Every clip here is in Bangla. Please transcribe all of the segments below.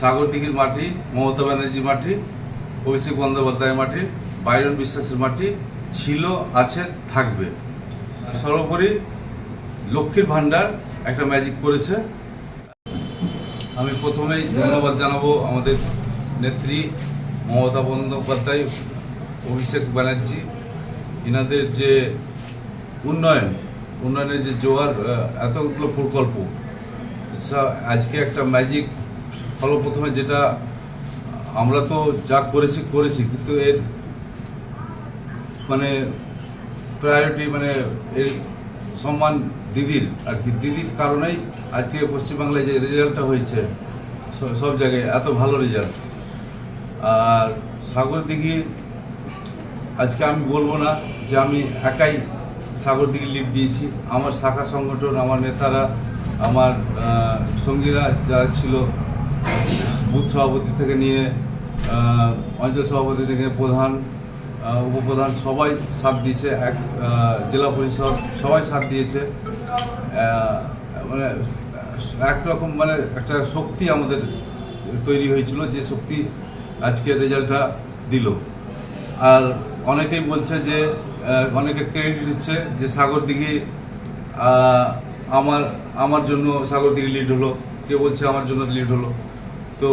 সাগরদিঘির মাটি, মমতা ব্যানার্জির মাটি, অভিষেক বন্দ্যোপাধ্যায়ের মাটি, বাইরন বিশ্বাসের মাটি ছিল, আছে, থাকবে। সর্বোপরি লক্ষ্মীর ভাণ্ডার একটা ম্যাজিক করেছে। আমি প্রথমেই ধন্যবাদ জানাব আমাদের নেত্রী মমতা বন্দ্যোপাধ্যায়, অভিষেক ব্যানার্জি। এনাদের যে উন্নয়ন, উন্নয়নের যে জোয়ার এতগুলো প্রকল্প আজকে একটা ম্যাজিক সর্বপ্রথমে যেটা আমরা তো যা করেছি করেছি, কিন্তু এর মানে প্রায়োরিটি মানে এর সম্মান দিদির আর কি। দিদির কারণেই আজকে পশ্চিমবাংলায় যে রেজাল্টটা হয়েছে সব জায়গায় এত ভালো রেজাল্ট। আর সাগর দিঘি, আজকে আমি বলব না যে আমি একাই সাগর দিঘি লিড দিয়েছি। আমার শাখা সংগঠন, আমার নেতারা, আমার সঙ্গীরা যারা ছিল বুথ সভাপতি থেকে নিয়ে অঞ্চল সভাপতি থেকে প্রধান উপপ্রধান সবাই সাথ দিয়েছে, এক জেলা পরিষদ সবাই সাথ দিয়েছে। মানে একরকম মানে একটা শক্তি আমাদের তৈরি হয়েছিল, যে শক্তি আজকে রেজাল্টটা দিল। আর অনেকেই বলছে যে অনেকে ক্রেডিট দিচ্ছে যে সাগর দিঘি আমার আমার জন্য সাগর দিঘি লিড হলো। কে বলছে আমার জন্য লিড হলো? তো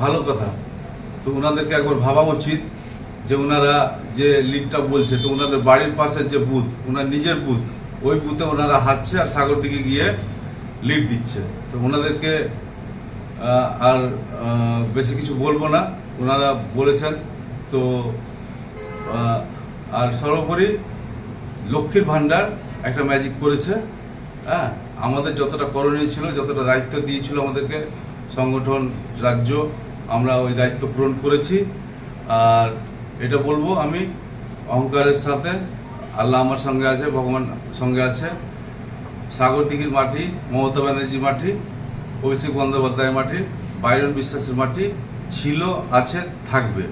ভালো কথা। তো ওনাদেরকে একবার ভাবা উচিত যে ওনারা যে লিডটা বলছে, তো ওনাদের বাড়ির পাশে যে বুথ ওনার নিজের বুথ, ওই বুথে ওনারা হাঁটছে আর সাগর দিকে গিয়ে লিড দিচ্ছে। তো ওনাদেরকে আর বেশি কিছু বলব না। ওনারা বলেছেন, তো আর সর্বোপরি লক্ষ্মীর ভাণ্ডার একটা ম্যাজিক করেছে। হ্যাঁ আমাদের যতটা করণীয় ছিল, যতটা দায়িত্ব দিয়েছিল আমাদেরকে সংগঠন, রাজ্য, আমরা ওই দায়িত্ব পূরণ করেছি। আর এটা বলব আমি, অহংকারের সাথে আল্লাহ আমার সঙ্গে আছে, ভগবান সঙ্গে আছে। সাগর দিঘির মাটি, মমতা ব্যানার্জির মাটি, অভিষেক বন্দ্যোপাধ্যায়ের মাটি, বাইরন বিশ্বাসের মাটি ছিল, আছে, থাকবে।